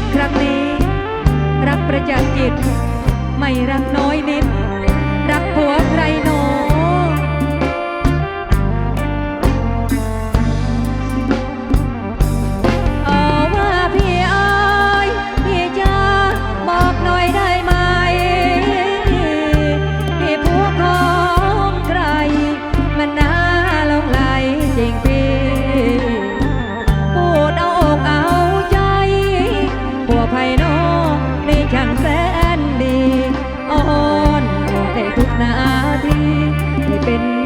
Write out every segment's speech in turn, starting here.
รักครั้งนี้ รักประจักษ์จิต ไม่รักน้อย ไพโนในช่างแสนดี อ่อนโอได้ทุกนาทีที่เป็น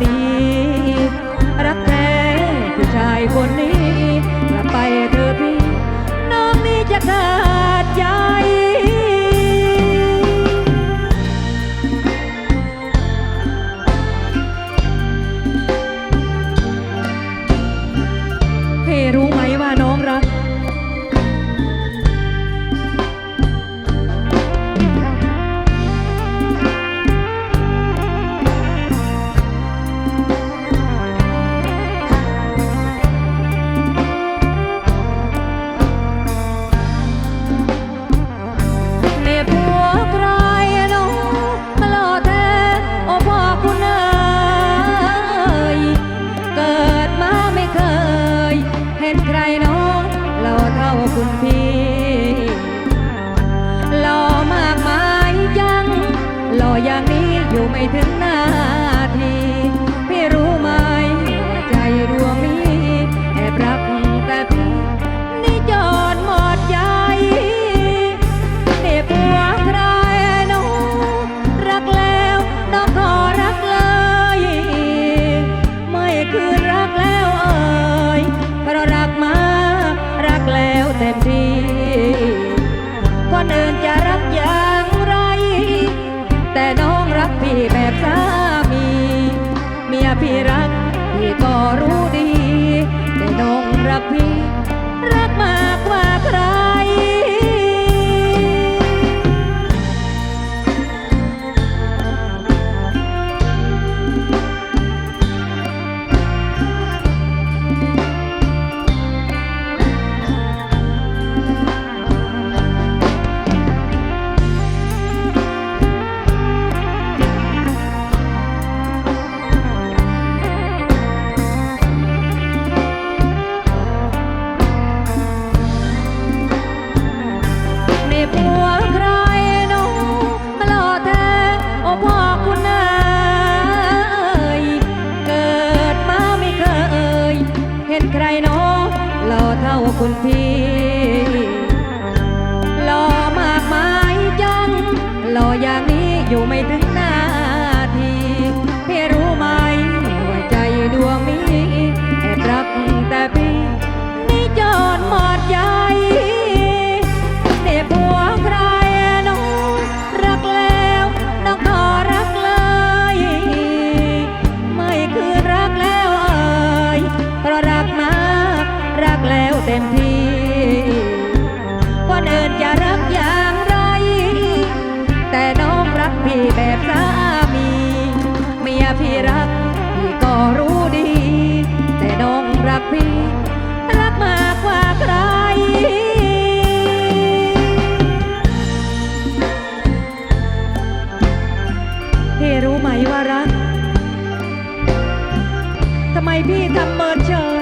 ปี ไม่ถึงนะ คุณพี่ รู้ไหมว่ารัก ทำไมพี่ทำเมินเฉย